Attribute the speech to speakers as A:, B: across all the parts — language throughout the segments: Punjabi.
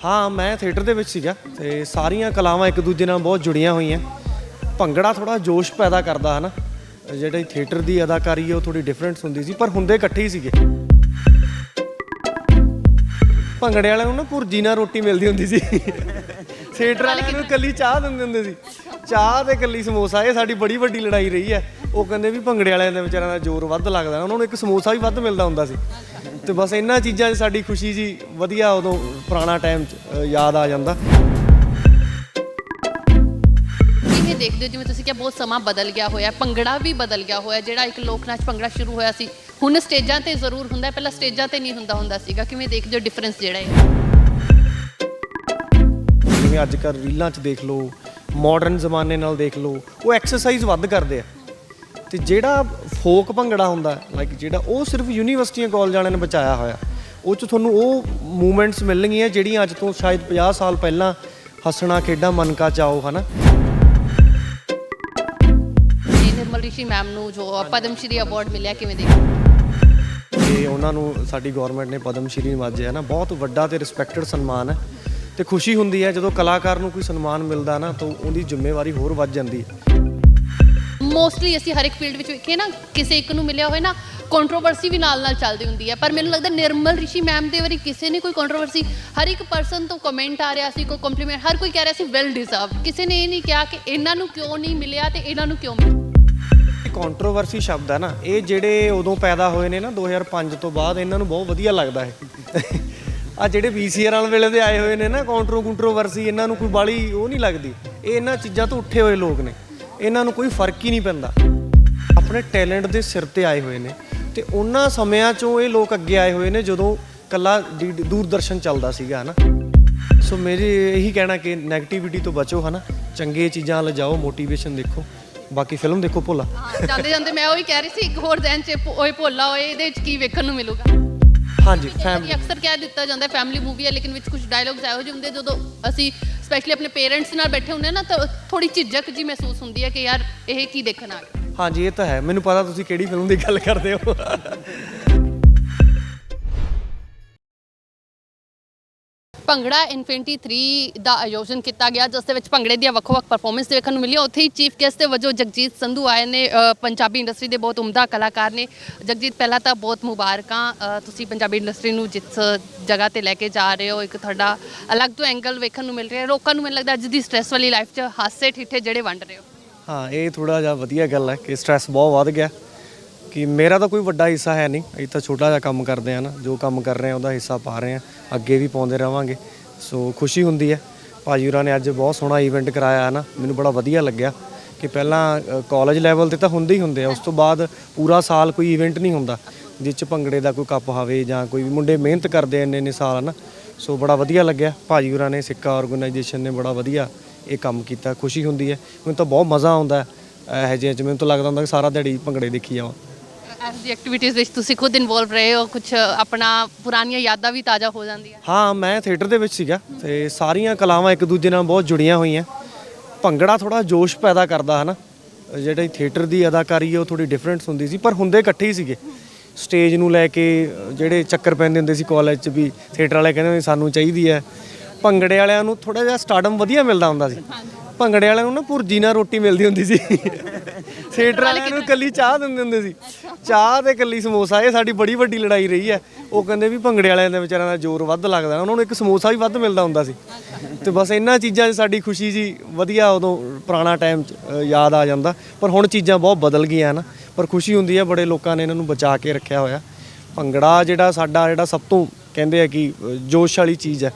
A: ਹਾਂ, ਮੈਂ ਥੀਏਟਰ ਦੇ ਵਿੱਚ ਸੀਗਾ ਤੇ ਸਾਰੀਆਂ ਕਲਾਵਾਂ ਇੱਕ ਦੂਜੇ ਨਾਲ ਬਹੁਤ ਜੁੜੀਆਂ ਹੋਈਆਂ। ਭੰਗੜਾ ਥੋੜਾ ਜੋਸ਼ ਪੈਦਾ ਕਰਦਾ ਹੈ ਨਾ ਜਿਹੜੀ ਥੀਏਟਰ ਦੀ ਅਦਾਕਾਰੀ ਹੈ ਉਹ ਥੋੜੀ ਡਿਫਰੈਂਟ ਹੁੰਦੀ ਸੀ, ਪਰ ਹੁੰਦੇ ਇਕੱਠੇ ਹੀ ਸੀਗੇ। ਭੰਗੜੇ ਵਾਲਿਆਂ ਨੂੰ ਨਾ ਭੁਰਜੀ ਨਾਲ ਰੋਟੀ ਮਿਲਦੀ ਹੁੰਦੀ ਸੀ। ਥੀਏਟਰ ਵਾਲਿਆਂ ਨੂੰ ਕੱਲੀ ਚਾਹ ਦਿੰਦੇ ਹੁੰਦੇ ਸੀ। ਚਾਹ ਤੇ ਕੱਲੀ ਸਮੋਸਾ, ਇਹ ਸਾਡੀ ਬੜੀ ਵੱਡੀ ਲੜਾਈ ਰਹੀ ਹੈ। ਉਹ ਕਹਿੰਦੇ ਵੀ ਭੰਗੜੇ ਵਾਲਿਆਂ ਦੇ ਵਿਚਾਰਿਆਂ ਦਾ ਜ਼ੋਰ ਵੱਧ ਲੱਗਦਾ, ਉਹਨਾਂ ਨੂੰ ਇੱਕ ਸਮੋਸਾ ਵੀ ਵੱਧ ਮਿਲਦਾ ਹੁੰਦਾ ਸੀ। ਤੇ ਬਸ ਇਹਨਾਂ ਚੀਜ਼ਾਂ 'ਚ ਸਾਡੀ ਖੁਸ਼ੀ ਜੀ ਵਧੀਆ ਉਦੋਂ ਪੁਰਾਣਾ ਟਾਈਮ 'ਚ ਯਾਦ ਆ ਜਾਂਦਾ।
B: ਕਿਵੇਂ ਦੇਖਦੇ ਹੋ ਜਿਵੇਂ ਤੁਸੀਂ ਕਿਹਾ ਬਹੁਤ ਸਮਾਂ ਬਦਲ ਗਿਆ ਹੋਇਆ ਭੰਗੜਾ ਵੀ ਬਦਲ ਗਿਆ ਹੋਇਆ ਜਿਹੜਾ ਇੱਕ ਲੋਕ ਨਾਚ ਭੰਗੜਾ ਸ਼ੁਰੂ ਹੋਇਆ ਸੀ। ਹੁਣ ਸਟੇਜਾਂ ਤੇ ਜ਼ਰੂਰ ਹੁੰਦਾ ਪਹਿਲਾਂ ਸਟੇਜਾਂ ਤੇ ਨਹੀਂ ਹੁੰਦਾ ਹੁੰਦਾ ਸੀਗਾ। ਕਿਵੇਂ ਦੇਖਦੇ ਹੋ ਡਿਫਰੈਂਸ ਜਿਹੜਾ ਹੈ
A: ਜਿਵੇਂ ਅੱਜ ਕੱਲ੍ਹ ਰੀਲਾਂ 'ਚ ਦੇਖ ਲਓ ਮਾਡਰਨ ਜ਼ਮਾਨੇ ਨਾਲ ਦੇਖ ਲਓ ਉਹ ਐਕਸਰਸਾਈਜ਼ ਵੱਧ ਕਰਦੇ ਆ। ਤੇ ਜਿਹੜਾ ਫੋਕ ਭੰਗੜਾ ਹੁੰਦਾ ਲਾਈਕ ਜਿਹੜਾ ਉਹ ਸਿਰਫ ਯੂਨੀਵਰਸਿਟੀਆਂ ਕਾਲਜ ਵਾਲਿਆਂ ਨੇ ਬਚਾਇਆ ਹੋਇਆ। ਉਹ 'ਚ ਤੁਹਾਨੂੰ ਉਹ ਮੂਵਮੈਂਟਸ ਮਿਲਣਗੀਆਂ ਜਿਹੜੀਆਂ ਅੱਜ ਤੋਂ ਸ਼ਾਇਦ 50 ਸਾਲ ਪਹਿਲਾਂ ਹੱਸਣਾ ਖੇਡਾਂ ਮਨ ਕਾ ਚਾਓ ਹਨਾ?
B: ਨਿਰਮਲ ਰਿਸ਼ੀ ਮੈਮ ਨੂੰ ਜੋ ਪਦਮ ਸ਼੍ਰੀ ਅਵਾਰਡ ਮਿਲਿਆ ਕਿਵੇਂ ਦੇਖਦੇ ਹੋ?
A: ਤੇ ਉਹਨਾਂ ਨੂੰ ਸਾਡੀ ਗਵਰਨਮੈਂਟ ਨੇ ਪਦਮ ਸ਼੍ਰੀ ਨਵਾਜਿਆ ਨਾ ਬਹੁਤ ਵੱਡਾ ਤੇ ਰਿਸਪੈਕਟਡ ਸਨਮਾਨ ਹੈ। ਤੇ ਖੁਸ਼ੀ ਹੁੰਦੀ ਹੈ ਜਦੋਂ ਕਲਾਕਾਰ ਨੂੰ ਕੋਈ ਸਨਮਾਨ ਮਿਲਦਾ ਨਾ ਤਾਂ ਉਹਦੀ ਜ਼ਿੰਮੇਵਾਰੀ ਹੋਰ ਵੱਧ ਜਾਂਦੀ ਹੈ।
B: ਮੋਸਟਲੀ ਅਸੀਂ ਹਰ ਇੱਕ ਫੀਲਡ ਵਿੱਚ ਵੇਖੀਏ ਨਾ, ਕਿਸੇ ਇੱਕ ਨੂੰ ਮਿਲਿਆ ਹੋਏ ਨਾ ਕੰਟਰੋਵਰਸੀ ਵੀ ਨਾਲ ਨਾਲ ਚੱਲਦੀ ਹੁੰਦੀ ਹੈ। ਪਰ ਮੈਨੂੰ ਲੱਗਦਾ ਨਿਰਮਲ ਰਿਸ਼ੀ ਮੈਮ ਦੇ ਵਾਰੀ ਕਿਸੇ ਨੇ ਕੋਈ ਕੰਟਰੋਵਰਸੀ ਹਰ ਇੱਕ ਪਰਸਨ ਤੋਂ ਕਮੈਂਟ ਆ ਰਿਹਾ ਸੀ, ਕੋਈ ਕੰਪਲੀਮੈਂਟ ਹਰ ਕੋਈ ਕਹਿ ਰਿਹਾ ਸੀ ਵੈਲ ਡਿਜ਼ਰਵ ਕਿਸੇ ਨੇ ਇਹ ਨਹੀਂ ਕਿਹਾ ਕਿ ਇਹਨਾਂ ਨੂੰ ਕਿਉਂ ਨਹੀਂ ਮਿਲਿਆ ਤੇ ਇਹਨਾਂ ਨੂੰ ਕਿਉਂ ਮਿਲਿਆ?
A: ਕੰਟਰੋਵਰਸੀ ਸ਼ਬਦ ਹੈ ਨਾ, ਇਹ ਜਿਹੜੇ ਉਦੋਂ ਪੈਦਾ ਹੋਏ ਨੇ ਨਾ 2005 ਤੋਂ ਬਾਅਦ ਇਹਨਾਂ ਨੂੰ ਬਹੁਤ ਵਧੀਆ ਲੱਗਦਾ ਹੈ। ਆ ਜਿਹੜੇ ਵੀਸੀਆਰ ਵਾਲੇ ਵੇਲੇ ਦੇ ਆਏ ਹੋਏ ਨੇ ਨਾ ਕਾਉਂਟਰੋ ਕੰਟਰੋਵਰਸੀ ਇਹਨਾਂ ਨੂੰ ਕੋਈ ਬਾਲੀ ਉਹ ਨਹੀਂ ਲੱਗਦੀ। ਇਹ ਇਹਨਾਂ ਚੀਜ਼ਾਂ ਤੋਂ ਉੱਠੇ ਹੋਏ ਲੋਕ ਨੇ। ਇਹਨਾਂ ਨੂੰ ਕੋਈ ਫ਼ਰਕ ਹੀ ਨਹੀਂ ਪੈਂਦਾ। ਆਪਣੇ ਟੈਲੈਂਟ ਦੇ ਸਿਰ ਤੇ ਆਏ ਹੋਏ ਨੇ ਤੇ ਉਹਨਾਂ ਸਮਿਆਂ ਚੋਂ ਇਹ ਲੋਕ ਅੱਗੇ ਆਏ ਹੋਏ ਨੇ ਜਦੋਂ ਕੱਲਾ ਡੀ- ਦੂਰਦਰਸ਼ਨ ਚੱਲਦਾ ਸੀਗਾ, ਹਨਾ। ਸੋ ਮੇਰੀ ਇਹੀ ਕਹਿਣਾ ਕਿ 네ਗੇਟਿਵਿਟੀ ਤੋਂ ਬਚੋ, ਹਨਾ। ਚੰਗੇ ਚੀਜ਼ਾਂ ਵੱਲ ਮੋਟੀਵੇਸ਼ਨ ਦੇਖੋ। ਬਾਕੀ ਫਿਲਮ ਦੇਖੋ ਭੋਲਾ।
B: ਜਾਂਦੇ ਜਾਂਦੇ ਮੈਂ ਉਹੀ ਕਹਿ ਰਹੀ ਸੀ, ਇੱਕ ਹੋਰ ਦਿਨ ਚ ਓਏ ਭੋਲਾ, ਓਏ ਇਹਦੇ ਵਿੱਚ ਕੀ ਵੇਖਣ ਨੂੰ ਮਿਲੂਗਾ?
A: ਹਾਂਜੀ ਫੈਮਿਲੀ
B: ਅਕਸਰ ਕਹਿ ਦਿੱਤਾ ਜਾਂਦਾ ਫੈਮਿਲੀ ਮੂਵੀ ਹੈ ਲੇਕਿਨ ਵਿੱਚ ਕੁਝ ਡਾਇਲੌਗਸ ਇਹੋ ਜਿਹੇ ਹੁੰਦੇ ਜਦੋਂ ਅਸੀਂ ਸਪੈਸ਼ਲੀ ਆਪਣੇ ਪੇਰੈਂਟਸ ਨਾਲ ਬੈਠੇ ਹੁੰਦੇ ਨਾ ਤਾਂ ਥੋੜੀ ਝਿਜਕ ਜੀ ਮਹਿਸੂਸ ਹੁੰਦੀ ਹੈ ਕਿ ਯਾਰ ਇਹ ਕੀ ਦੇਖਣ ਆ ਗਏ।
A: ਹਾਂਜੀ ਇਹ ਤਾਂ ਹੈ। ਮੈਨੂੰ ਪਤਾ ਤੁਸੀਂ ਕਿਹੜੀ ਫਿਲਮ ਦੀ ਗੱਲ ਕਰਦੇ ਹੋ।
B: ਭੰਗੜਾ ਇਨਫਿਨਿਟੀ 3 ਦਾ ਆਯੋਜਨ ਕੀਤਾ ਗਿਆ ਜਿਸ ਦੇ ਵਿੱਚ ਭੰਗੜੇ ਦੀਆਂ ਵੱਖ-ਵੱਖ ਪਰਫਾਰਮੈਂਸ ਦੇਖਣ ਨੂੰ ਮਿਲੀਆਂ। ਉੱਥੇ ਹੀ ਚੀਫ ਗੈਸਟ ਦੇ ਵਜੋਂ ਜਗਜੀਤ ਸੰਧੂ ਆਏ ਨੇ ਪੰਜਾਬੀ ਇੰਡਸਟਰੀ ਦੇ ਬਹੁਤ ਉਮਦਾ ਕਲਾਕਾਰ ਨੇ। ਜਗਜੀਤ ਪਹਿਲਾਂ ਤਾਂ ਬਹੁਤ ਮੁਬਾਰਕਾਂ ਅ, ਤੁਸੀਂ ਪੰਜਾਬੀ ਇੰਡਸਟਰੀ ਨੂੰ ਜਿਸ ਜਗ੍ਹਾ ਤੇ ਲੈ ਕੇ ਜਾ ਰਹੇ ਹੋ। ਇੱਕ ਤੁਹਾਡਾ ਅਲੱਗ ਤੋਂ ਐਂਗਲ ਵੇਖਣ ਨੂੰ ਮਿਲ ਰਿਹਾ ਲੋਕਾਂ ਨੂੰ ਮੈਨੂੰ ਲੱਗਦਾ ਅੱਜ ਦੀ ਸਟ੍ਰੈਸ ਵਾਲੀ ਲਾਈਫ 'ਚ ਹਾਸੇ ਠਿੱਠੇ ਜਿਹੜੇ ਵੰਡ ਰਹੇ ਹੋ।
A: ਹਾਂ ਇਹ ਥੋੜਾ ਜਿਹਾ ਵਧੀਆ ਗੱਲ ਹੈ ਕਿ ਸਟ੍ਰੈਸ ਬਹੁਤ ਵੱਧ ਗਿਆ। ਕਿ ਮੇਰਾ ਤਾਂ ਕੋਈ ਵੱਡਾ ਹਿੱਸਾ ਹੈ ਨਹੀਂ। ਅਸੀਂ ਤਾਂ ਛੋਟਾ ਜਿਹਾ ਕੰਮ ਕਰਦੇ ਆ ਨਾ, ਜੋ ਕੰਮ ਕਰ ਰਹੇ ਆ ਉਹਦਾ ਹਿੱਸਾ ਪਾ ਰਹੇ ਆ ਅੱਗੇ ਵੀ ਪਾਉਂਦੇ ਰਵਾਂਗੇ ਸੋ ਖੁਸ਼ੀ ਹੁੰਦੀ ਹੈ। ਭਾਜੀ ਹੋਰਾਂ ਨੇ ਅੱਜ ਬਹੁਤ ਸੋਹਣਾ ਇਵੈਂਟ ਕਰਾਇਆ ਹੈ ਨਾ। ਮੈਨੂੰ ਬੜਾ ਵਧੀਆ ਲੱਗਿਆ ਕਿ ਪਹਿਲਾਂ ਕਾਲਜ ਲੈਵਲ ਤੇ ਤਾਂ ਹੁੰਦੇ ਹੀ ਹੁੰਦੇ ਆ। ਉਸ ਤੋਂ ਬਾਅਦ ਪੂਰਾ ਸਾਲ ਕੋਈ ਇਵੈਂਟ ਨਹੀਂ ਹੁੰਦਾ, ਜਿਸ ਚ ਭੰਗੜੇ ਦਾ ਕੋਈ ਕੱਪ ਹੋਵੇ ਜਾਂ ਕੋਈ ਵੀ। ਮੁੰਡੇ ਮਿਹਨਤ ਕਰਦੇ ਇੰਨੇ ਇੰਨੇ ਸਾਲ ਨਾ ਸੋ ਬੜਾ ਵਧੀਆ ਲੱਗਿਆ। ਭਾਜੀ ਹੋਰਾਂ ਨੇ, ਸਿੱਕਾ ਆਰਗੇਨਾਈਜੇਸ਼ਨ ਨੇ ਬੜਾ ਵਧੀਆ ਇਹ ਕੰਮ ਕੀਤਾ। ਖੁਸ਼ੀ ਹੁੰਦੀ ਹੈ। ਮੈਨੂੰ ਤਾਂ ਬਹੁਤ ਮਜ਼ਾ ਆਉਂਦਾ ਹੈ। ਇਹੋ ਜਿਹੇ ਚ ਮੈਨੂੰ ਤਾਂ ਲੱਗਦਾ ਹੁੰਦਾ ਕਿ ਸਾਰਾ ਦਿਹਾੜੀ ਭੰਗੜੇ ਦੇਖੀ ਜਾਵਾਂ।
B: ਐਸ ਦੀ ਐਕਟੀਵਿਟੀਜ਼ ਵਿੱਚ ਤੁਸੀਂ ਖੁਦ ਇਨਵੋਲਵ ਰਹੇ ਹੋ ਕੁਝ ਆਪਣਾ ਪੁਰਾਣੀਆਂ ਯਾਦਾਂ ਵੀ ਤਾਜ਼ਾ ਹੋ ਜਾਂਦੀਆਂ
A: ਹਾਂ, ਮੈਂ ਥੀਏਟਰ ਦੇ ਵਿੱਚ ਸੀਗਾ ਤੇ ਸਾਰੀਆਂ ਕਲਾਵਾਂ ਇੱਕ ਦੂਜੇ ਨਾਲ ਬਹੁਤ ਜੁੜੀਆਂ ਹੋਈਆਂ। ਭੰਗੜਾ ਥੋੜਾ ਜੋਸ਼ ਪੈਦਾ ਕਰਦਾ, ਹਨਾ? ਜਿਹੜੀ ਥੀਏਟਰ ਦੀ ਅਦਾਕਾਰੀ ਹੈ ਉਹ ਥੋੜੀ ਡਿਫਰੈਂਸ ਹੁੰਦੀ ਸੀ, ਪਰ ਹੁੰਦੇ ਇਕੱਠੇ ਹੀ ਸੀਗੇ। ਸਟੇਜ ਨੂੰ ਲੈ ਕੇ, ਜਿਹੜੇ ਚੱਕਰ ਪੈਂਦੇ ਹੁੰਦੇ ਸੀ ਕਾਲਜ 'ਚ ਵੀ ਥੀਏਟਰ ਵਾਲੇ ਕਹਿੰਦੇ ਹੁੰਦੇ ਸਾਨੂੰ ਚਾਹੀਦੀ ਹੈ। ਭੰਗੜੇ ਵਾਲਿਆਂ ਨੂੰ ਥੋੜਾ ਜਿਹਾ ਸਟਾਰਡਮ ਵਧੀਆ ਮਿਲਦਾ ਹੁੰਦਾ ਸੀ। ਭੰਗੜੇ ਵਾਲਿਆਂ ਨੂੰ ਨਾ ਭੁਰਜੀ ਨਾਲ ਰੋਟੀ ਮਿਲਦੀ ਹੁੰਦੀ ਸੀ। ਥੀਏਟਰ ਵਾਲਿਆਂ ਨੂੰ ਕੱਲੀ ਚਾਹ ਦਿੰਦੇ ਹੁੰਦੇ ਸੀ। ਚਾਹ ਤੇ ਕੱਲੀ ਸਮੋਸਾ, ਇਹ ਸਾਡੀ ਬੜੀ ਵੱਡੀ ਲੜਾਈ ਰਹੀ ਹੈ। ਉਹ ਕਹਿੰਦੇ ਵੀ ਭੰਗੜੇ ਵਾਲਿਆਂ ਦੇ ਵਿਚਾਰਿਆਂ ਦਾ ਜ਼ੋਰ ਵੱਧ ਲੱਗਦਾ ਉਹਨਾਂ ਨੂੰ ਇੱਕ ਸਮੋਸਾ ਵੀ ਵੱਧ ਮਿਲਦਾ ਹੁੰਦਾ ਸੀ। ਤੇ ਬਸ ਇਹਨਾਂ ਚੀਜ਼ਾਂ 'ਚ ਸਾਡੀ ਖੁਸ਼ੀ ਜੀ ਵਧੀਆ ਉਦੋਂ ਪੁਰਾਣਾ ਟਾਈਮ 'ਚ ਯਾਦ ਆ ਜਾਂਦਾ। ਪਰ ਹੁਣ ਚੀਜ਼ਾਂ ਬਹੁਤ ਬਦਲ ਗਈਆਂ ਨਾ। ਪਰ ਖੁਸ਼ੀ ਹੁੰਦੀ ਹੈ, ਬੜੇ ਲੋਕਾਂ ਨੇ ਇਹਨਾਂ ਨੂੰ ਬਚਾ ਕੇ ਰੱਖਿਆ ਹੋਇਆ। ਭੰਗੜਾ ਜਿਹੜਾ ਸਾਡਾ ਜਿਹੜਾ ਸਭ ਤੋਂ ਕਹਿੰਦੇ ਆ ਕਿ ਜੋਸ਼ ਵਾਲੀ ਚੀਜ਼ ਹੈ।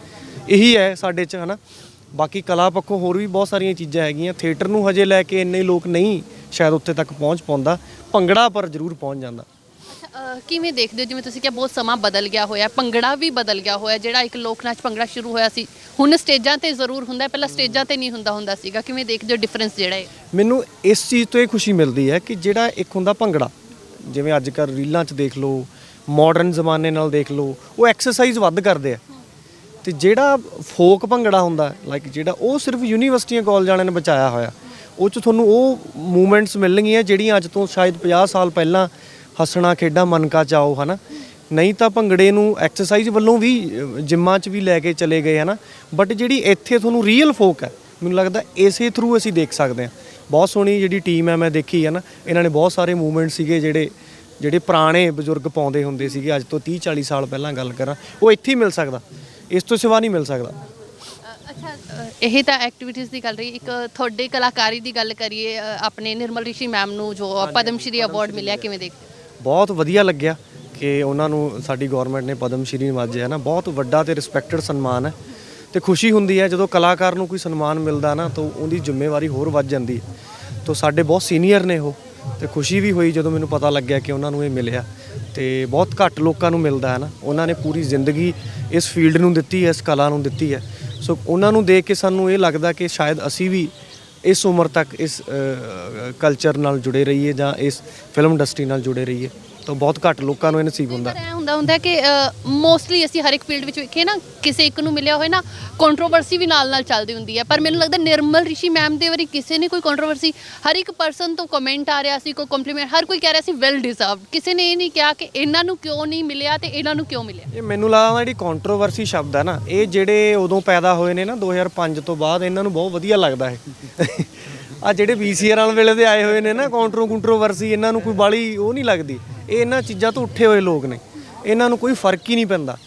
A: ਇਹੀ ਹੈ ਸਾਡੇ 'ਚ, ਹਨਾ। ਬਾਕੀ ਕਲਾ ਪੱਖੋਂ ਹੋਰ ਵੀ ਬਹੁਤ ਸਾਰੀਆਂ ਚੀਜ਼ਾਂ ਹੈਗੀਆਂ। ਥੀਏਟਰ ਨੂੰ ਹਜੇ ਲੈ ਕੇ ਇੰਨੇ ਲੋਕ ਨਹੀਂ ਸ਼ਾਇਦ ਉੱਥੇ ਤੱਕ ਪਹੁੰਚ ਪਾਉਂਦਾ। ਭੰਗੜਾ ਪਰ ਜ਼ਰੂਰ ਪਹੁੰਚ ਜਾਂਦਾ।
B: ਅਹ ਕਿਵੇਂ ਦੇਖਦੇ ਹੋ? ਜਿਵੇਂ ਤੁਸੀਂ ਕਿਹਾ ਬਹੁਤ ਸਮਾਂ ਬਦਲ ਗਿਆ ਹੋਇਆ ਭੰਗੜਾ ਵੀ ਬਦਲ ਗਿਆ ਹੋਇਆ ਜਿਹੜਾ ਇੱਕ ਲੋਕ ਨਾਚ ਭੰਗੜਾ ਸ਼ੁਰੂ ਹੋਇਆ ਸੀ। ਹੁਣ ਸਟੇਜਾਂ ਤੇ ਜ਼ਰੂਰ ਹੁੰਦਾ ਹੈ, ਪਹਿਲਾਂ ਸਟੇਜਾਂ ਤੇ ਨਹੀਂ ਹੁੰਦਾ ਹੁੰਦਾ ਸੀਗਾ। ਕਿਵੇਂ ਦੇਖਦੇ ਹੋ ਡਿਫਰੈਂਸ ਜਿਹੜਾ ਹੈ
A: ਮੈਨੂੰ ਇਸ ਚੀਜ਼ ਤੋਂ ਇਹ ਖੁਸ਼ੀ ਮਿਲਦੀ ਹੈ ਕਿ ਜਿਹੜਾ ਇੱਕ ਹੁੰਦਾ ਭੰਗੜਾ ਜਿਵੇਂ ਅੱਜ ਕੱਲ੍ਹ ਰੀਲਾਂ 'ਚ ਦੇਖ ਲਓ ਮਾਡਰਨ ਜ਼ਮਾਨੇ ਨਾਲ ਦੇਖ ਲਓ ਉਹ ਐਕਸਰਸਾਈਜ਼ ਵੱਧ ਕਰਦੇ ਆ। ਤੇ ਜਿਹੜਾ ਫੋਕ ਭੰਗੜਾ ਹੁੰਦਾ ਲਾਈਕ ਜਿਹੜਾ ਉਹ ਸਿਰਫ ਯੂਨੀਵਰਸਿਟੀਆਂ ਕਾਲਜ ਵਾਲਿਆਂ ਨੇ ਬਚਾਇਆ ਹੋਇਆ। ਉਹ 'ਚ ਤੁਹਾਨੂੰ ਉਹ ਮੂਵਮੈਂਟਸ ਮਿਲਣਗੀਆਂ ਜਿਹੜੀਆਂ ਅੱਜ ਤੋਂ ਸ਼ਾਇਦ 50 ਸਾਲ ਪਹਿਲਾਂ ਹੱਸਣਾ, ਖੇਡਾਂ, ਮਨ ਕਾ ਚਾਓ, ਹਨਾ? ਨਹੀਂ ਤਾਂ ਭੰਗੜੇ ਨੂੰ ਐਕਸਰਸਾਈਜ਼ ਵੱਲੋਂ ਵੀ ਜਿੰਮਾਂ 'ਚ ਵੀ ਲੈ ਕੇ ਚਲੇ ਗਏ, ਹਨਾ? ਬਟ ਜਿਹੜੀ ਇੱਥੇ ਤੁਹਾਨੂੰ ਰੀਅਲ ਫੋਕ ਹੈ, ਮੈਨੂੰ ਲੱਗਦਾ ਇਸੇ ਥਰੂ ਅਸੀਂ ਦੇਖ ਸਕਦੇ ਹਾਂ। ਬਹੁਤ ਸੋਹਣੀ ਜਿਹੜੀ ਟੀਮ ਹੈ, ਮੈਂ ਦੇਖੀ ਹੈ ਨਾ ਇਹਨਾਂ ਨੇ ਬਹੁਤ ਸਾਰੇ ਮੂਵਮੈਂਟ ਸੀਗੇ ਜਿਹੜੇ ਜਿਹੜੇ ਪੁਰਾਣੇ ਬਜ਼ੁਰਗ ਪਾਉਂਦੇ ਹੁੰਦੇ ਸੀਗੇ, ਅੱਜ ਤੋਂ 30 40 ਸਾਲ ਪਹਿਲਾਂ ਗੱਲ ਕਰਾਂ, ਉਹ ਇੱਥੇ ਹੀ ਮਿਲ ਸਕਦਾ। ਇਸ ਤੋਂ ਸਿਵਾ ਨਹੀਂ ਮਿਲ ਸਕਦਾ।
B: ਅੱਛਾ ਇਹ ਤਾਂ ਐਕਟੀਵਿਟੀਜ਼ ਦੀ ਗੱਲ ਰਹੀ। ਇੱਕ ਤੁਹਾਡੇ ਕਲਾਕਾਰੀ ਦੀ ਗੱਲ ਕਰੀਏ ਅ, ਆਪਣੇ ਨਿਰਮਲ ਰਿਸ਼ੀ ਮੈਮ ਨੂੰ ਜੋ ਪਦਮ ਸ਼੍ਰੀ ਅਵਾਰਡ ਮਿਲਿਆ ਕਿਵੇਂ ਦੇਖਦੇ?
A: ਬਹੁਤ ਵਧੀਆ ਲੱਗਿਆ ਕਿ ਉਹਨਾਂ ਨੂੰ ਸਾਡੀ ਗਵਰਨਮੈਂਟ ਨੇ ਪਦਮ ਸ਼੍ਰੀ ਨਵਾਜਿਆ ਨਾ। ਬਹੁਤ ਵੱਡਾ ਤੇ ਰਿਸਪੈਕਟਡ ਸਨਮਾਨ ਹੈ ਤੇ ਖੁਸ਼ੀ ਹੁੰਦੀ ਹੈ ਜਦੋਂ ਕਲਾਕਾਰ ਨੂੰ ਕੋਈ ਸਨਮਾਨ ਮਿਲਦਾ ਨਾ ਤਾਂ ਉਹਦੀ ਜ਼ਿੰਮੇਵਾਰੀ ਹੋਰ ਵੱਧ ਜਾਂਦੀ ਹੈ। ਤਾਂ ਸਾਡੇ ਬਹੁਤ ਸੀਨੀਅਰ ਨੇ ਉਹ ਤੇ ਖੁਸ਼ੀ ਵੀ ਹੋਈ ਜਦੋਂ ਮੈਨੂੰ ਪਤਾ ਲੱਗਿਆ ਕਿ ਉਹਨਾਂ ਨੂੰ ਇਹ ਮਿਲਿਆ। ਤੇ ਬਹੁਤ ਘੱਟ ਲੋਕਾਂ ਨੂੰ ਮਿਲਦਾ ਹੈ ਨਾ। ਉਹਨਾਂ ਨੇ ਪੂਰੀ ਜ਼ਿੰਦਗੀ ਇਸ ਫੀਲਡ ਨੂੰ ਦਿੱਤੀ ਹੈ, ਇਸ ਕਲਾ ਨੂੰ ਦਿੱਤੀ ਹੈ। ਸੋ ਉਹਨਾਂ ਨੂੰ ਦੇਖ ਕੇ ਸਾਨੂੰ ਇਹ ਲੱਗਦਾ ਕਿ ਸ਼ਾਇਦ ਅਸੀਂ ਵੀ ਇਸ ਉਮਰ ਤੱਕ ਇਸ ਕਲਚਰ ਨਾਲ ਜੁੜੇ ਰਹੀਏ ਜਾਂ ਇਸ ਫਿਲਮ ਇੰਡਸਟਰੀ ਨਾਲ ਜੁੜੇ ਰਹੀਏ। ਤਾਂ ਬਹੁਤ ਘੱਟ ਲੋਕਾਂ ਨੂੰ ਇਹ ਨਸੀਬ ਹੁੰਦਾ।
B: ਇਹ ਹੁੰਦਾ ਹੁੰਦਾ ਕਿ ਮੋਸਟਲੀ ਅਸੀਂ ਹਰ ਇੱਕ ਫੀਲਡ ਵਿੱਚ ਵੇਖੀਏ ਨਾ ਕਿਸੇ ਇੱਕ ਨੂੰ ਮਿਲਿਆ ਹੋਏ ਨਾ ਕੰਟਰੋਵਰਸੀ ਵੀ ਨਾਲ ਨਾਲ ਚੱਲਦੀ ਹੁੰਦੀ ਹੈ। ਪਰ ਮੈਨੂੰ ਲੱਗਦਾ ਨਿਰਮਲ ਰਿਸ਼ੀ ਮੈਮ ਦੇ ਵਾਰੀ ਕਿਸੇ ਨੇ ਕੋਈ ਕੰਟਰੋਵਰਸੀ ਹਰ ਇੱਕ ਪਰਸਨ ਤੋਂ ਕਮੈਂਟ ਆ ਰਿਹਾ ਸੀ ਕੋਈ ਕੰਪਲੀਮੈਂਟ ਹਰ ਕੋਈ ਕਹਿ ਰਿਹਾ ਸੀ ਵੈਲ ਡਿਜ਼ਰਵਡ ਕਿਸੇ ਨੇ ਇਹ ਨਹੀਂ ਕਿਹਾ ਕਿ ਇਹਨਾਂ ਨੂੰ ਕਿਉਂ ਨਹੀਂ ਮਿਲਿਆ ਤੇ ਇਹਨਾਂ ਨੂੰ ਕਿਉਂ ਮਿਲਿਆ?
A: ਇਹ ਮੈਨੂੰ ਲੱਗਦਾ ਜਿਹੜੀ ਕੰਟਰੋਵਰਸੀ ਸ਼ਬਦ ਹੈ ਨਾ ਇਹ ਜਿਹੜੇ ਉਦੋਂ ਪੈਦਾ ਹੋਏ ਨੇ ਨਾ 2005 ਤੋਂ ਬਾਅਦ ਇਹਨਾਂ ਨੂੰ ਬਹੁਤ ਵਧੀਆ ਲੱਗਦਾ ਹੈ। ਆ ਜਿਹੜੇ ਵੀਸੀਆਰ ਵਾਲੇ ਵੇਲੇ ਦੇ ਆਏ ਹੋਏ ਨੇ ਨਾ ਕਾਉਂਟਰੋ ਕੰਟਰੋਵਰਸੀ ਇਹਨਾਂ ਨੂੰ ਕੋਈ ਬਾਲੀ ਉਹ ਨਹੀਂ ਲੱਗਦੀ। ਇਹ ਇਹਨਾਂ ਚੀਜ਼ਾਂ ਤੋਂ ਉੱਠੇ ਹੋਏ ਲੋਕ ਨੇ। ਇਹਨਾਂ ਨੂੰ ਕੋਈ ਫ਼ਰਕ ਹੀ ਨਹੀਂ ਪੈਂਦਾ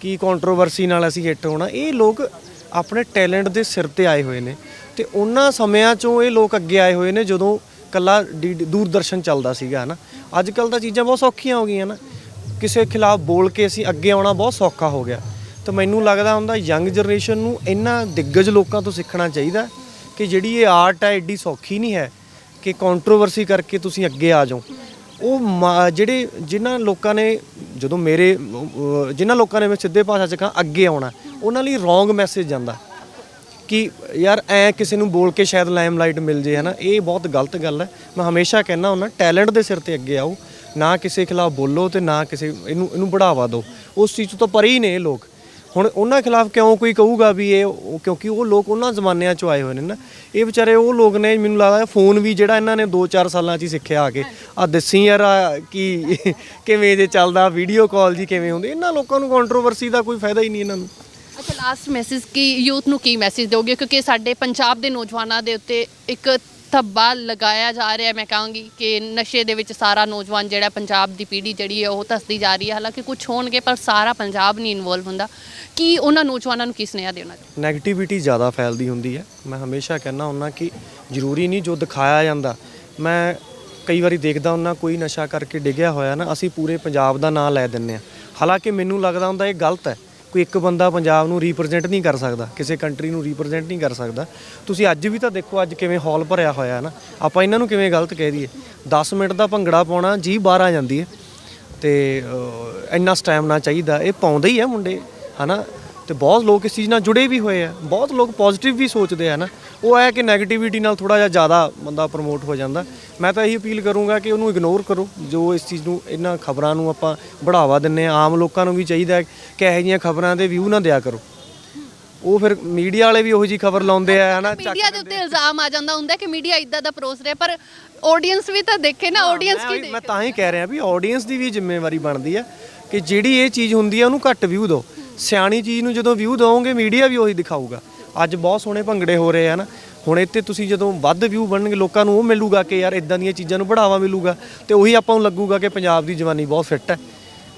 A: ਕਿ ਕੰਟਰੋਵਰਸੀ ਨਾਲ ਅਸੀਂ ਹਿੱਟ ਹੋਣਾ। ਇਹ ਲੋਕ ਆਪਣੇ ਟੈਲੈਂਟ ਦੇ ਸਿਰ ਤੇ ਆਏ ਹੋਏ ਨੇ ਤੇ ਉਹਨਾਂ ਸਮਿਆਂ ਚੋਂ ਇਹ ਲੋਕ ਅੱਗੇ ਆਏ ਹੋਏ ਨੇ ਜਦੋਂ ਕੱਲਾ ਡੀ- ਦੂਰਦਰਸ਼ਨ ਚੱਲਦਾ ਸੀਗਾ, ਹਨਾ। ਅੱਜ ਕੱਲ ਤਾਂ ਚੀਜ਼ਾਂ ਬਹੁਤ ਸੌਖੀਆਂ ਹੋ ਗਈਆਂ ਨਾ ਕਿਸੇ ਖਿਲਾਫ ਬੋਲ ਕੇ ਅਸੀਂ ਅੱਗੇ ਆਉਣਾ ਬਹੁਤ ਸੌਖਾ ਹੋ ਗਿਆ। ਤਾਂ ਮੈਨੂੰ ਲੱਗਦਾ ਹੁੰਦਾ ਯੰਗ ਜਨਰੇਸ਼ਨ ਨੂੰ ਇਹਨਾਂ ਦਿੱਗਜ ਲੋਕਾਂ ਤੋਂ ਸਿੱਖਣਾ ਚਾਹੀਦਾ ਕਿ ਜਿਹੜੀ ਇਹ ਆਰਟ ਹੈ ਐਡੀ ਸੌਖੀ ਨਹੀਂ ਹੈ ਕਿ ਕੰਟਰੋਵਰਸੀ ਕਰਕੇ ਤੁਸੀਂ ਅੱਗੇ ਆ ਜਾਓ। ਉਹ ਮਾ- ਜਿਹੜੇ ਜਿਨ੍ਹਾਂ ਲੋਕਾਂ ਨੇ ਜਦੋਂ ਮੇਰੇ ਅਹ, ਜਿਨ੍ਹਾਂ ਲੋਕਾਂ ਨੇ ਮੈਂ ਸਿੱਧੇ ਭਾਸ਼ਾ 'ਚ ਕਹਾਂ ਅੱਗੇ ਆਉਣਾ ਉਹਨਾਂ ਲਈ ਰੋਂਗ ਮੈਸੇਜ ਜਾਂਦਾ। ਕਿ ਯਾਰ ਐ ਕਿਸੇ ਨੂੰ ਬੋਲ ਕੇ ਸ਼ਾਇਦ ਲਾਈਮਲਾਈਟ ਮਿਲ ਜੇ ਹਨਾ? ਇਹ ਬਹੁਤ ਗਲਤ ਗੱਲ ਹੈ। ਮੈਂ ਹਮੇਸ਼ਾ ਕਹਿੰਦਾ ਹੁੰਦਾ ਟੈਲੈਂਟ ਦੇ ਸਿਰ ਤੇ ਅੱਗੇ ਆਓ। ਨਾ ਕਿਸੇ ਖਿਲਾਫ ਬੋਲੋ ਤੇ ਨਾ ਕਿਸੇ ਇਹਨੂੰ ਇਹਨੂੰ ਬੜਾਵਾ ਦਿਓ। ਉਸ ਚੀਜ਼ ਤੋਂ ਤਾਂ ਪਰੇ ਹੀ ਨੇ ਇਹ ਲੋਕ। ਹੁਣ ਉਹਨਾਂ ਖਿਲਾਫ ਕਿਉਂ ਕੋਈ ਕਹੂਗਾ ਵੀ ਇਹ ਉਹ- ਕਿਉਂਕਿ ਉਹ ਲੋਕ ਉਹਨਾਂ ਜ਼ਮਾਨਿਆਂ ਚੋਂ ਆਏ ਹੋਏ ਨੇ ਨਾ। ਇਹ ਵਿਚਾਰੇ ਉਹ ਲੋਕ ਨੇ, ਮੈਨੂੰ ਲੱਗਦਾ ਫੋਨ ਵੀ ਜਿਹੜਾ ਇਹਨਾਂ ਨੇ 2-4 ਸਾਲਾਂ 'ਚ ਹੀ ਸਿੱਖਿਆ ਆ ਕੇ। ਆ ਦੱਸੀ ਯਾਰ, ਆਹ ਕੀ ਕਿਵੇਂ ਜੇ ਚੱਲਦਾ ਵੀਡੀਓ ਕਾਲ ਜੀ ਕਿਵੇਂ ਹੁੰਦੀ। ਇਹਨਾਂ ਲੋਕਾਂ ਨੂੰ ਕੰਟਰੋਵਰਸੀ ਦਾ ਕੋਈ ਫਾਇਦਾ ਹੀ ਨਹੀਂ ਇਹਨਾਂ ਨੂੰ।
B: ਅੱਛਾ ਲਾਸਟ ਮੈਸੇਜ ਕੀ ਯੂਥ ਨੂੰ ਕੀ ਮੈਸੇਜ ਦਿਓਗੇ? ਕਿਉਂਕਿ ਸਾਡੇ ਪੰਜਾਬ ਦੇ ਨੌਜਵਾਨਾਂ ਦੇ ਉੱਤੇ ਇੱਕ ਧੱਬਾ ਲਗਾਇਆ ਜਾ ਰਿਹਾ ਮੈਂ ਕਹਾਂਗੀ ਕਿ ਨਸ਼ੇ ਦੇ ਵਿੱਚ ਸਾਰਾ ਨੌਜਵਾਨ ਜਿਹੜਾ ਪੰਜਾਬ ਦੀ ਪੀੜ੍ਹੀ ਜਿਹੜੀ ਹੈ, ਉਹ ਧੱਸਦੀ ਜਾ ਰਹੀ ਹੈ। ਹਾਲਾਂਕਿ ਕੁਝ ਹੋਣਗੇ, ਪਰ ਸਾਰਾ ਪੰਜਾਬ ਨਹੀਂ ਇਨਵੋਲਵ ਹੁੰਦਾ। ਕੀ ਉਹਨਾਂ ਨੌਜਵਾਨਾਂ ਨੂੰ ਕੀ ਸੁਨੇਹਾ ਦੇਣਾ
A: ਨੈਗੇਟਿਵਿਟੀ ਜ਼ਿਆਦਾ ਫੈਲਦੀ ਹੁੰਦੀ ਹੈ। ਮੈਂ ਹਮੇਸ਼ਾ ਕਹਿੰਦਾ ਹੁੰਦਾ ਕਿ ਜ਼ਰੂਰੀ ਨਹੀਂ ਜੋ ਦਿਖਾਇਆ ਜਾਂਦਾ। ਮੈਂ ਕਈ ਵਾਰੀ ਦੇਖਦਾ ਹੁੰਦਾ, ਕੋਈ ਨਸ਼ਾ ਕਰਕੇ ਡਿੱਗਿਆ ਹੋਇਆ ਨਾ, ਅਸੀਂ ਪੂਰੇ ਪੰਜਾਬ ਦਾ ਨਾਂ ਲੈ ਦਿੰਨੇ ਆ ਹਾਲਾਂਕਿ ਮੈਨੂੰ ਲੱਗਦਾ ਹੁੰਦਾ ਇਹ ਗਲਤ ਹੈ। ਕੋਈ ਇੱਕ ਬੰਦਾ ਪੰਜਾਬ ਨੂੰ ਰਿਪਰੈਜ਼ੈਂਟ ਨਹੀਂ ਕਰ ਸਕਦਾ ਕਿਸੇ ਕੰਟਰੀ ਨੂੰ ਰਿਪਰੈਜ਼ੈਂਟ ਨਹੀਂ ਕਰ ਸਕਦਾ। ਤੁਸੀਂ ਅੱਜ ਵੀ ਤਾਂ ਦੇਖੋ ਅੱਜ ਕਿਵੇਂ ਹਾਲ ਭਰਿਆ ਹੋਇਆ ਹੈ ਨਾ। ਆਪਾਂ ਇਹਨਾਂ ਨੂੰ ਕਿਵੇਂ ਗਲਤ ਕਹਿ ਦਈਏ। 10 ਮਿੰਟ ਦਾ ਭੰਗੜਾ ਪਾਉਣਾ ਜੀ ਬਾਹਰ ਆ ਜਾਂਦੀ ਹੈ। ਤੇ ਅਹ, ਇੰਨਾ ਸਟੈਮਨਾ ਚਾਹੀਦਾ ਇਹ ਪਾਉਂਦੇ ਹੀ ਆ ਮੁੰਡੇ ਹਨਾ? ਤੇ ਬਹੁਤ ਲੋਕ ਇਸ ਚੀਜ਼ ਨਾਲ ਜੁੜੇ ਵੀ ਹੋਏ ਆ। ਬਹੁਤ ਲੋਕ ਪੋਜ਼ਿਟਿਵ ਵੀ ਸੋਚਦੇ ਆ ਨਾ। ਉਹ ਹੈ ਕਿ ਨੈਗੇਟਿਵਿਟੀ ਨਾਲ ਥੋੜਾ ਜਿਹਾ ਜ਼ਿਆਦਾ ਬੰਦਾ ਪ੍ਰਮੋਟ ਹੋ ਜਾਂਦਾ। ਮੈਂ ਤਾਂ ਇਹੀ ਅਪੀਲ ਕਰੂੰਗਾ ਕਿ ਉਹਨੂੰ ਇਗਨੋਰ ਕਰੋ। ਜੋ ਇਸ ਚੀਜ਼ ਨੂੰ ਇਹਨਾਂ ਖਬਰਾਂ ਨੂੰ ਆਪਾਂ ਬੜਾਵਾ ਦਿੰਨੇ ਆ ਆਮ ਲੋਕਾਂ ਨੂੰ ਵੀ ਚਾਹੀਦਾ ਕਿ ਇਹੋ ਜਿਹੀਆਂ ਖਬਰਾਂ ਦੇ ਵਿਊ ਨਾ ਦਿਆ ਕਰੋ। ਉਹ ਫਿਰ ਮੀਡੀਆ ਵਾਲੇ ਵੀ ਉਹੋ ਜੀ ਖਬਰ ਲਾਉਂਦੇ ਆ ਹਨਾ
B: ਮੀਡੀਆ ਦੇ ਉੱਤੇ ਇਲਜ਼ਾਮ ਆ ਜਾਂਦਾ ਹੁੰਦਾ ਕਿ ਮੀਡੀਆ ਇਦਾਂ ਦਾ ਪਰੋਸ ਰਿਹਾ। ਪਰ ਆਡੀਅੰਸ ਵੀ ਤਾਂ ਦੇਖੇ ਨਾ ਆਡੀਅੰਸ ਕੀ
A: ਮੈਂ ਤਾਂ ਹੀ ਕਹਿ ਰਿਹਾ ਵੀ ਆਡੀਅੰਸ ਦੀ ਵੀ ਜ਼ਿੰਮੇਵਾਰੀ ਬਣਦੀ ਆ ਕਿ ਜਿਹੜੀ ਇਹ ਚੀਜ਼ ਹੁੰਦੀ ਆ ਉਹਨੂੰ ਘੱਟ ਵਿਊ ਦਿਓ। ਸਿਆਣੀ ਚੀਜ਼ ਨੂੰ ਜਦੋਂ ਵਿਊ ਦਿਓਗੇ ਮੀਡੀਆ ਵੀ ਉਹੀ ਦਿਖਾਊਗਾ। ਅੱਜ ਬਹੁਤ ਸੋਹਣੇ ਭੰਗੜੇ ਹੋ ਰਹੇ ਆ ਨਾ। ਹੁਣ ਇੱਥੇ ਤੁਸੀਂ ਜਦੋਂ ਵੱਧ ਵਿਊ ਬਣਨਗੇ ਲੋਕਾਂ ਨੂੰ ਉਹ ਮਿਲੂਗਾ ਕਿ ਯਾਰ ਇਦਾਂ ਦੀਆਂ ਚੀਜ਼ਾਂ ਨੂੰ ਬੜਾਵਾ ਮਿਲੂਗਾ ਤੇ ਉਹੀ ਆਪਾਂ ਨੂੰ ਲੱਗੂਗਾ ਕਿ ਪੰਜਾਬ ਦੀ ਜਵਾਨੀ ਬਹੁਤ ਫਿੱਟ ਹੈ।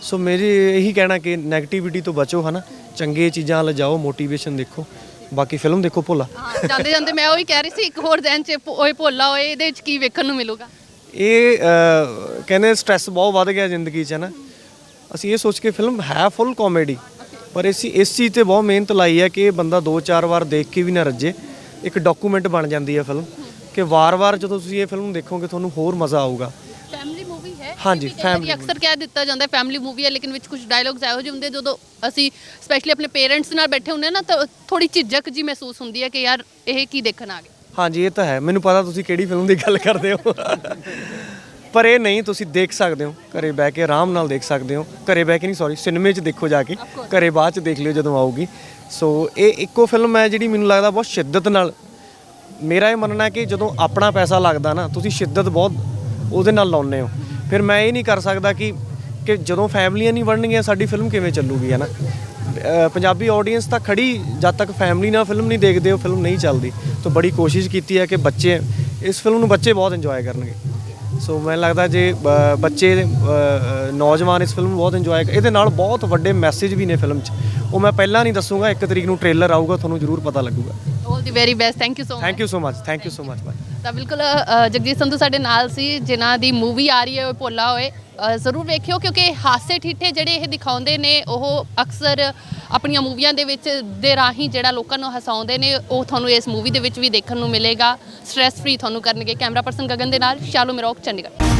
A: ਸੋ ਮੇਰੀ ਇਹੀ ਕਹਿਣਾ ਕਿ 네ਗੇਟਿਵਿਟੀ ਤੋਂ ਬਚੋ ਹਨਾ। ਚੰਗੇ ਚੀਜ਼ਾਂ ਵੱਲ ਜਾਓ ਮੋਟੀਵੇਸ਼ਨ ਦੇਖੋ। ਬਾਕੀ ਫਿਲਮ ਦੇਖੋ ਭੁੱਲਾ।
B: ਹਾਂ ਜਾਂਦੇ ਜਾਂਦੇ ਮੈਂ ਉਹੀ ਕਹਿ ਰਹੀ ਸੀ ਇੱਕ ਹੋਰ ਦਿਨ ਚ ਓਏ ਭੋਲਾ ਓਏ ਇਹਦੇ ਵਿੱਚ ਕੀ ਵੇਖਣ ਨੂੰ ਮਿਲੂਗਾ?
A: ਇਹ ਕਹਿੰਦੇ ਸਟ੍ਰੈਸ ਬਹੁਤ ਵੱਧ ਗਿਆ ਜ਼ਿੰਦਗੀ 'ਚ ਨਾ ਅਸੀਂ ਇਹ ਸੋਚ ਕੇ ਫਿਲਮ ਹੈ ਫੁੱਲ ਕਾਮੇਡੀ ਪਰ ਅਸੀਂ ਇਸ ਚੀਜ਼ ਤੇ ਬਹੁਤ ਮਿਹਨਤ ਲਾਈ ਹੈ ਕਿ ਇਹ ਬੰਦਾ ਦੋ ਚਾਰ ਵਾਰ ਦੇਖ ਕੇ ਵੀ ਨਾ ਰੱਜੇ। ਇੱਕ ਡਾਕੂਮੈਂਟ ਬਣ ਜਾਂਦੀ ਹੈ ਫਿਲਮ ਕਿ ਵਾਰ-ਵਾਰ ਜਦੋਂ ਤੁਸੀਂ ਇਹ ਫਿਲਮ ਦੇਖੋਗੇ ਤੁਹਾਨੂੰ ਹੋਰ ਮਜ਼ਾ ਆਊਗਾ।
B: ਫੈਮਿਲੀ ਮੂਵੀ ਹੈ।
A: ਹਾਂਜੀ, family
B: ਅਕਸਰ ਕਹਿ ਦਿੱਤਾ ਜਾਂਦਾ ਫੈਮਿਲੀ ਮੂਵੀ ਹੈ ਲੇਕਿਨ ਵਿੱਚ ਕੁਝ ਡਾਇਲੌਗਸ ਇਹੋ ਜਿਹੇ ਹੁੰਦੇ ਜਦੋਂ ਅਸੀਂ ਸਪੈਸ਼ਲੀ ਆਪਣੇ ਪੇਰੈਂਟਸ ਨਾਲ ਬੈਠੇ ਹੁੰਦੇ ਨਾ ਤਾਂ ਥੋੜੀ ਝਿਜਕ ਜੀ ਮਹਿਸੂਸ ਹੁੰਦੀ ਹੈ ਕਿ ਯਾਰ ਇਹ ਕੀ ਦੇਖਣ ਆ ਗਏ।
A: ਹਾਂਜੀ ਇਹ ਤਾਂ ਹੈ। ਮੈਨੂੰ ਪਤਾ ਤੁਸੀਂ ਕਿਹੜੀ ਫਿਲਮ ਦੀ ਗੱਲ ਕਰਦੇ ਹੋ। ਪਰ ਇਹ ਨਹੀਂ ਤੁਸੀਂ ਦੇਖ ਸਕਦੇ ਹੋ। ਘਰੇ ਬਹਿ ਕੇ ਆਰਾਮ ਨਾਲ ਦੇਖ ਸਕਦੇ ਹੋ। ਘਰੇ ਬਹਿ ਕੇ ਨਹੀਂ ਸੌਰੀ ਸਿਨੇਮੇ 'ਚ ਦੇਖੋ ਜਾ ਕੇ। ਘਰੇ ਬਾਅਦ 'ਚ ਦੇਖ ਲਿਓ ਜਦੋਂ ਆਊਗੀ। ਸੋ ਇਹ ਇੱਕੋ ਫਿਲਮ ਹੈ ਜਿਹੜੀ ਮੈਨੂੰ ਲੱਗਦਾ ਬਹੁਤ ਸ਼ਿੱਦਤ ਨਾਲ ਮੇਰਾ ਇਹ ਮੰਨਣਾ ਹੈ ਕਿ ਜਦੋਂ ਆਪਣਾ ਪੈਸਾ ਲੱਗਦਾ ਨਾ ਤੁਸੀਂ ਸ਼ਿੱਦਤ ਬਹੁਤ ਉਹਦੇ ਨਾਲ ਲਾਉਂਦੇ ਹੋ। ਫਿਰ ਮੈਂ ਇਹ ਨਹੀਂ ਕਰ ਸਕਦਾ ਕਿ ਕਿ ਜਦੋਂ ਫੈਮਲੀਆਂ ਨਹੀਂ ਬਣਨਗੀਆਂ ਸਾਡੀ ਫਿਲਮ ਕਿਵੇਂ ਚੱਲੂਗੀ ਹੈ ਨਾ? ਪੰਜਾਬੀ ਆਡੀਅנס ਤਾਂ ਖੜੀ ਜਦ ਤੱਕ ਫੈਮਲੀ ਨਾਲ ਫਿਲਮ ਨਹੀਂ ਦੇਖਦੇ ਉਹ ਫਿਲਮ ਨਹੀਂ ਚੱਲਦੀ। ਤਾਂ ਬੜੀ ਕੋਸ਼ਿਸ਼ ਕੀਤੀ ਹੈ ਕਿ ਬੱਚੇ ਇਸ ਫਿਲਮ ਨੂੰ ਬੱਚੇ ਬਹੁਤ ਇੰਜੋਏ ਕਰਨਗੇ। ਸੋ ਮੈਨੂੰ ਲੱਗਦਾ ਜੇ ਬੱਚੇ ਨੌਜਵਾਨ ਇਸ ਫਿਲਮ ਨੂੰ ਬਹੁਤ ਇੰਜੋਏ ਇਹਦੇ ਨਾਲ ਬਹੁਤ ਵੱਡੇ ਮੈਸੇਜ ਵੀ ਨੇ ਫਿਲਮ 'ਚ। ਉਹ ਮੈਂ ਪਹਿਲਾਂ ਨਹੀਂ ਦੱਸੂਗਾ ਇੱਕ ਤਰੀਕ ਨੂੰ ਟ੍ਰੇਲਰ ਆਊਗਾ ਤੁਹਾਨੂੰ ਜ਼ਰੂਰ ਪਤਾ ਲੱਗੂਗਾ।
B: All the very best thank you so much
A: thank you so much thank you so much
B: ਤਾਂ ਬਿਲਕੁਲ ਜਗਜੀਤ ਸੰਧੂ ਸਾਡੇ ਨਾਲ ਸੀ ਜਿਨ੍ਹਾਂ ਦੀ ਮੂਵੀ ਆ ਰਹੀ ਹੈ ਉਹ ਭੋਲਾ ਹੋਏ। ਜ਼ਰੂਰ ਵੇਖਿਓ ਕਿਉਂਕਿ ਹਾਸੇ ਠਿੱਠੇ ਜਿਹੜੇ ਇਹ ਦਿਖਾਉਂਦੇ ਨੇ ਉਹ ਅਕਸਰ ਆਪਣੀਆਂ ਮੂਵੀਆਂ ਦੇ ਵਿੱਚ ਦੇ ਰਾਹੀਂ ਜਿਹੜਾ ਲੋਕਾਂ ਨੂੰ ਹਸਾਉਂਦੇ ਨੇ, ਉਹ ਤੁਹਾਨੂੰ ਇਸ ਮੂਵੀ ਦੇ ਵਿੱਚ ਵੀ ਦੇਖਣ ਨੂੰ ਮਿਲੇਗਾ। ਸਟ੍ਰੈਸ ਫ੍ਰੀ ਤੁਹਾਨੂੰ ਕਰਨਗੇ। ਕੈਮਰਾ ਪਰਸਨ ਗਗਨ ਦੇ ਨਾਲ ਸ਼ਾਲੂ ਮਿਰੋਕ ਚੰਡੀਗੜ੍ਹ